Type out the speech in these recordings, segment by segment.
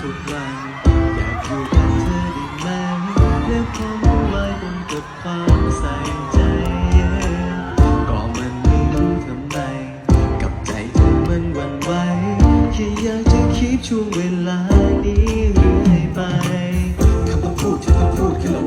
ทุกวันอยากอยู่กับเธอได้ไหมและคงไว้บนกับความใส่ใจก็มันไม่รู้ทำไม กับใจเธอมันวันไหวแค่อยากจะคิดช่วงเวลานี้เรื่อยไปคำพูดที่เธอพูดแค่ลม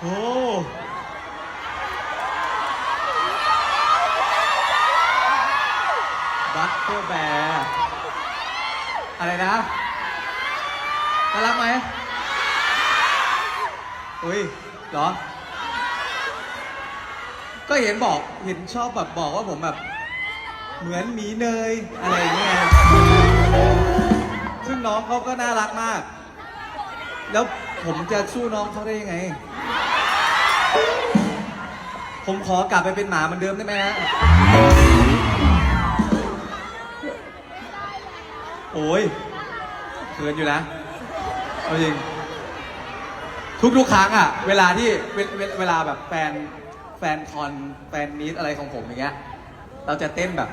โอ้บัตเตอร์แบร์อะไรนะน่ารักไหมอุ้ยเหรอ ก็เห็นบอกเห็นชอบแบบบอกว่าผมแบบ เหมือนหมีเนยอะไรอย่างเงี้ยซึ่งน้องเขาก็น่ารักมาก แล้วผมจะสู้น้องเขาได้ยังไง ผมขอกลับไปเป็นหมาเหมือนเดิมได้ไหมฮะ โอ้ยเขินอยู่นะ เอาจริง ทุกๆครั้งอะเวลาที่เวเวเวลาแบบแฟนแฟนคอนแฟนมีตอะไรของผมอย่างเงี้ย เราจะเต้นแบบ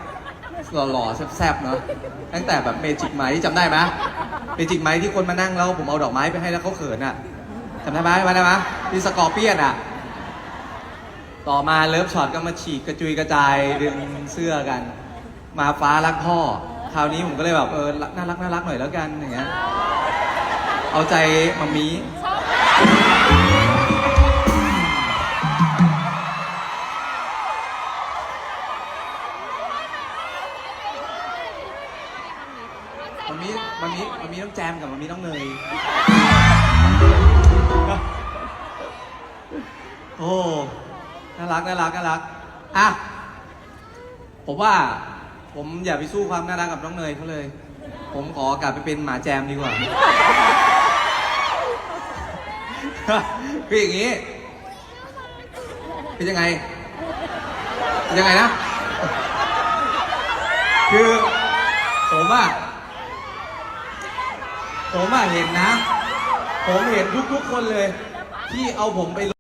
หล่อๆแซ่บๆเนาะ ตั้งแต่แบบเมจิกไมจำได้ไหมเมจิกไมที่คนมานั่งแล้วผมเอาดอกไม้ไปให้แล้วเขาเขินอะจำได้ไหมจำได้ไหมที่สกอร์เปียนอะ ต่อมาเลิฟช็อตก็มาฉีกกระจุยกระจายดึงเสื้อกัน มาฟ้ารักพ่อ คราวนี้ผมก็เลยแบบเออน่ารักน่ารักหน่อยแล้วกันอย่างเงี้ยเอาใจมามีมันมีมันมีมันมีน้องแจมกับมันมีน้องเนย โอ้ น่ารักน่ารักน่ารักอะผมว่าผมอย่าไปสู้ความน่ารักกับน้องเนยเขาเลย ผมขอกลับไปเป็นหมาแจมดีกว่า คืออย่างนี้คือยังไงยังไงนะ คือผมอะผมอะเห็นนะ ผมเห็นทุกๆคนเลย ที่เอาผมไป